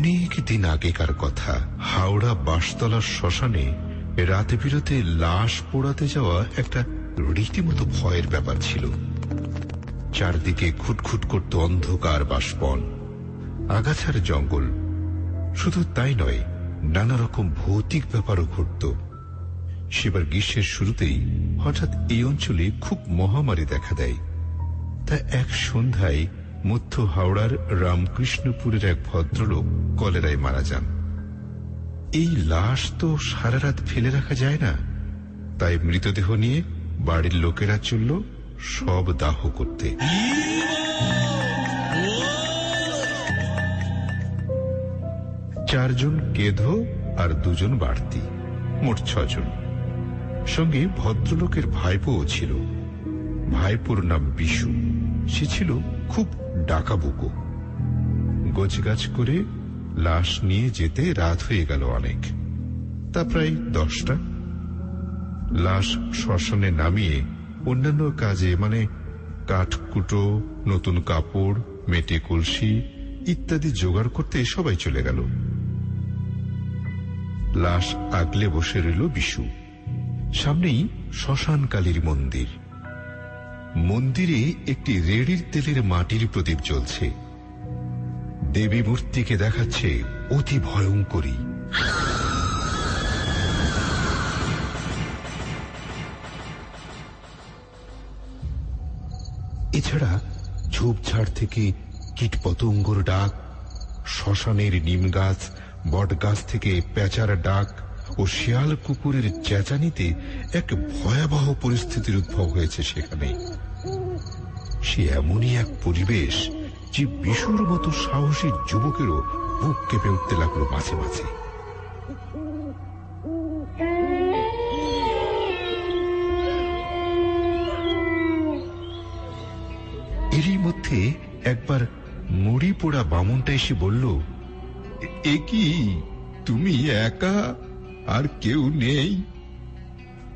অনেক দিন আগেকার কথা। হাওড়া বাসতলার শ্মশানে রাতে বিরতে লাশ পোড়াতে যাওয়া একটা রীতিমতো ভয়ের ব্যাপার ছিল। চারদিকে খুটখুট করত অন্ধকার বাষ্পন। আগাছার জঙ্গল। শুধু তাই নয়, নানা রকম ভৌতিক ব্যাপারও ঘটত। সেবার গ্রীষ্মের শুরুতেই হঠাৎ এই অঞ্চলে খুব মহামারী দেখা দেয়। তা এক সন্ধ্যায় মধ্য হাওড়ার রামকৃষ্ণপুরের এক ভদ্রলোক কলেরায় মারা যান। এই লাশ তো সারা রাত ফেলে রাখা যায় না। তাই মৃতদেহ নিয়ে বাড়ির লোকেরা চলল সব দাহ করতে। চারজন কেধ আর দুজন বাড়তি, মোট ছজন। সঙ্গে ভদ্রলোকের ভাইপোও ছিল। ভাইপোর নাম বিশু। সে ছিল খুব ডাকাবুকো। গোছগাছ করে লাশ নিয়ে যেতে রাত হয়ে গেল অনেক। তা প্রায় দশটা। লাশ শ্মশানে নামিয়ে অন্যান্য কাজে মানে কাঠকুটো, নতুন কাপড়, মেটে কলসি ইত্যাদি জোগাড় করতে সবাই চলে গেল। লাশ আগলে বসে রইল বিশু। সামনেই শ্মশান কালীর মন্দির। মন্দিরে একটি রেড়ির তেলের মাটির প্রদীপ জ্বলছে। দেবী মূর্তিকে দেখাচ্ছে অতি ভয়ঙ্করী। এছাড়া ঝোপঝাড় থেকে কীটপতঙ্গর ডাক, শ্মশানের নিম গাছ বট গাছ থেকে পেঁচার ডাক ও শিয়াল কুকুরের চেঁচানিতে এক ভয়াবহ পরিস্থিতির উদ্ভব হয়েছে সেখানে। সে এমনই এক পরিবেশ যে বিশুর মতো সাহসী যুবকেরও বুক কেঁপে উঠতে লাগল মাঝে মাঝে। এরই মধ্যে একবার মুড়ি পোড়া বামুনটা এসে বলল, এ কি, তুমি একা? আর কেউ নেই।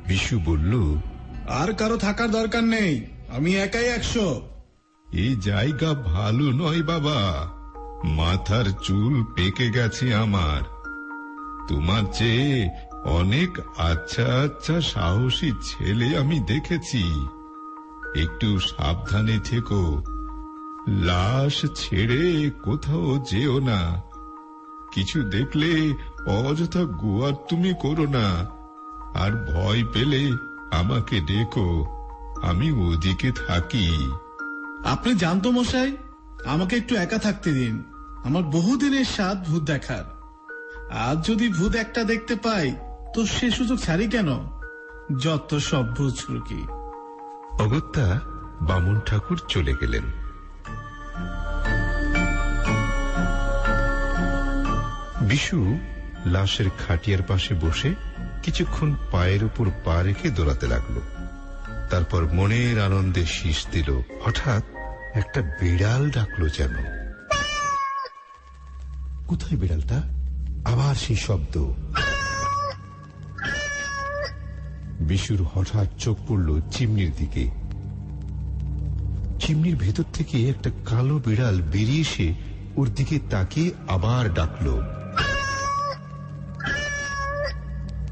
বিশু বলল আর কারও থাকার দরকার নেই আমি একাই একশো। এই জায়গা ভালো নয় বাবা। মাথার চুল পেকে গেছে আমার। তোমার চেয়ে অনেক আচ্ছা আচ্ছা সাহসী ছেলে আমি দেখেছি। একটু সাবধানে থেকো। লাশ ছেড়ে কোথাও যেও না। কিছু দেখলে অযথা গোয়ার তুমি করো না। আর ভয় পেলে আমাকে ডেকো আমি ওদিকে থাকি। আপনি জানতো মশাই আমাকে একটু একা থাকতে দিন। আমার বহুদিনের স্বাদ ভূত দেখার। আজ যদি ভূত একটা দেখতে পাই তো সে সুযোগ ছাড়ি কেন? যত সব ভূত কি অগত্যা বামুন ঠাকুর চলে গেলেন। বিশু লাশের খাটিয়ার পাশে বসে কিছুক্ষণ পায়ের উপর পা রেখে দৌড়াতে লাগল। তারপর মনের আনন্দে শীষ দিল। হঠাৎ একটা বিড়াল ডাকলো যেন। কোথায় বিড়ালটা? আবার সেই শব্দ। বিশুর হঠাৎ চোখ পড়ল চিমনির দিকে। চিমনির ভেতর থেকে একটা কালো বিড়াল বেরিয়ে এসে ওর দিকে তাকিয়ে আবার ডাকলো।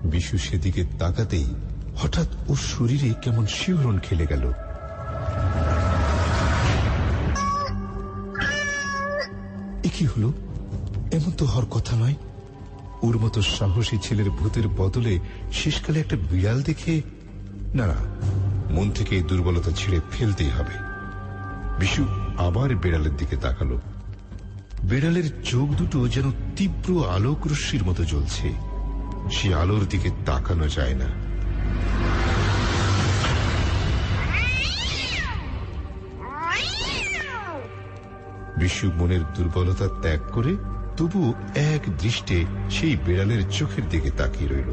বিশু সেদিকে তাকাতেই হঠাৎ ওর শরীরে কেমন শিহরণ খেলে গেল। কি হলো? এমন তো হওয়ার কথা নয়। ওর মতো সাহসী ছেলের ভূতের বদলে শেষকালে একটা বিড়াল দেখে না না, মন থেকে এই দুর্বলতা ছেড়ে ফেলতেই হবে। বিশু আবার বিড়ালের দিকে তাকালো। বিড়ালের চোখ দুটো যেন তীব্র আলোক রশ্মির মতো জ্বলছে। সে আলোর দিকে তাকানো যায় না। বিশু মনের দুর্বলতা ত্যাগ করে তবু এক দৃষ্টে সেই বিড়ালের চোখের দিকে তাকিয়ে রইল।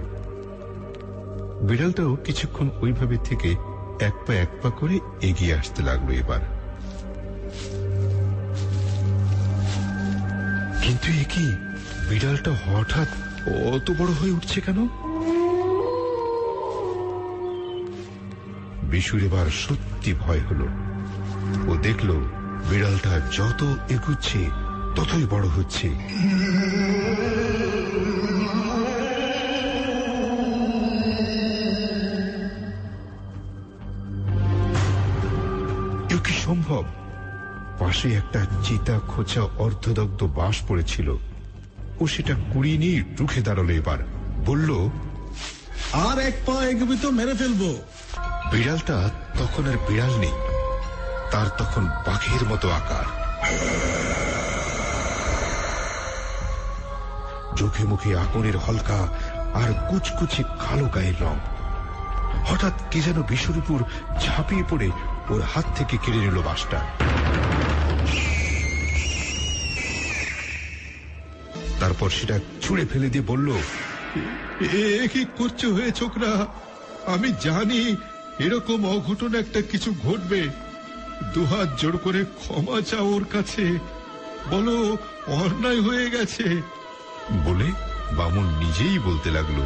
বিড়ালটাও কিছুক্ষণ ওইভাবে থেকে এক পা এক পা করে এগিয়ে আসতে লাগল এবার। কিন্তু এ কি? বিড়ালটা হঠাৎ অত বড় হয়ে উঠছে কেন? বিশুর এবার সত্যি ভয় হলো। ও দেখল বিড়ালটা যত এগুচ্ছে, ততই বড় হচ্ছে। সম্ভব? পাশে একটা চিতা খোঁচা অর্ধদগ্ধ বাঁশ পড়েছিল। ও সেটা কুড়িয়ে নিয়ে রুখে দাঁড়াল এবার। বলল আর এক পা এগোবি তো মেরে ফেলব। বিড়ালটা তখন আর বিড়াল নেই তার তখন বাঘের মতো আকার। চোখে মুখে আগুনের হলকা আর কুচকুচে কালো গায়ের রং। হঠাৎ কে যেন বিশুর উপর ঝাঁপিয়ে পড়ে ওর হাত থেকে কেড়ে নিল বাসটা। তারপর সেটা ছুঁড়ে ফেলে দিয়ে বলল এ কি করছ হয়ে ছোকরা? আমি জানি এরকম অঘটন একটা কিছু ঘটবে। দুহাত জোর করে ক্ষমা চাও ওর কাছে। বলো অন্যায় হয়ে গেছে। বলে বামুন নিজেই বলতে লাগল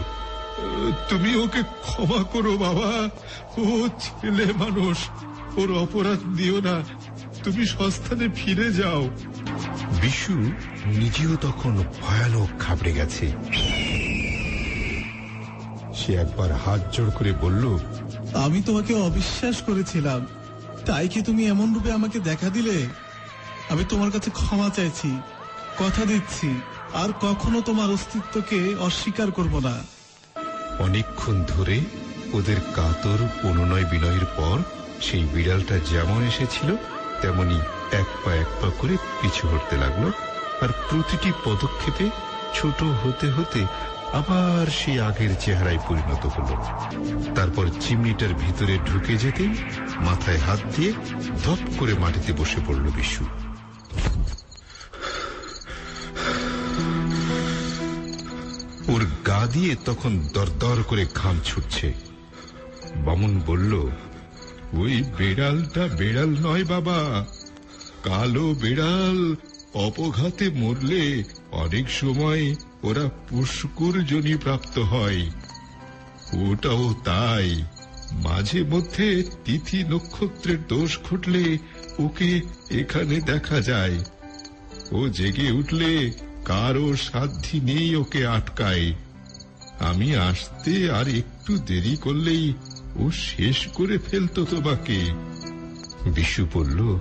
তুমি ওকে ক্ষমা করো বাবা। ও ছেলে মানুষ ওর অপরাধ দিও না। তুমি সস্থানে ফিরে যাও। বিশু নিজেও তখন ভয়ানক ঘাবড়ে গেছে। সে একবার হাত জোড় করে বলল আমি তোমাকে অবিশ্বাস করেছিলাম। তাই কি তুমি এমন রূপে আমাকে দেখা দিলে? আমি তোমার কাছে ক্ষমা চাইছি কথা দিচ্ছি আর কখনো তোমার অস্তিত্বকে অস্বীকার করব না। অনেকক্ষণ ধরে ওদের কাতর অনুনয় বিনয়ের পর সেই বিড়ালটা যেমন এসেছিল তেমনি এক পা এক পা করে পিছু হটতে লাগল, আর প্রতিটি পদক্ষেপে ছোট হতে হতে আবার সেই আগের চেহারায় পরিণত হলো। তারপর চিমনিটার ভিতরে ঢুকে যেতেই মাথায় হাত দিয়ে ধপ করে মাটিতে বসে পড়ল বিশু। ওর গা দিয়ে তখন দরদর করে ঘাম ছুটছে। বামুন বলল ওই বেড়ালটা বেড়াল নয় বাবা। কালো বেড়াল অপঘাতে মরলে অনেক সময় ওরা পুষ্কুর জনি প্রাপ্ত হয়। ওটাও তাই। মাঝে মধ্যে তিথি নক্ষত্রের দোষ ঘটলে ওকে এখানে দেখা যায়। ও জেগে উঠলে কারও সাধ্যি নেই ওকে আটকায়। আমি আসতে আর একটু দেরি করলেই ও শেষ করে ফেলতো তোমাকে। বিশু বলল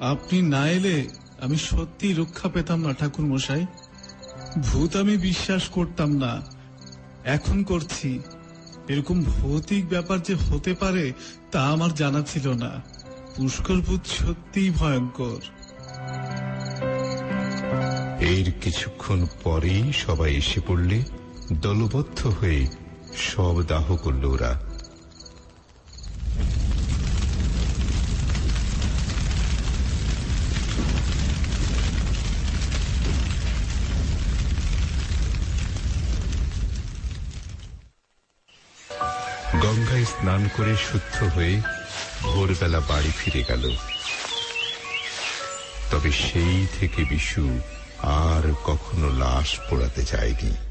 আপনি না এলে আমি সত্যি রক্ষা পেতাম না ঠাকুর মশাই। ভূত আমি বিশ্বাস করতাম না। এখন করছি। এরকম ভৌতিক ব্যাপার যে হতে পারে তা আমার জানা ছিল না। পুষ্কর ভূত সত্যিই ভয়ঙ্কর। এর কিছুক্ষণ পরেই সবাই এসে পড়লে দলবদ্ধ হয়ে সব দাহ করল ওরা। স্নান করে শুদ্ধ হয়ে ভোরবেলা বাড়ি ফিরে গেল। তবে সেই থেকে বিশু আর কখনো লাশ পোড়াতে যায়নি।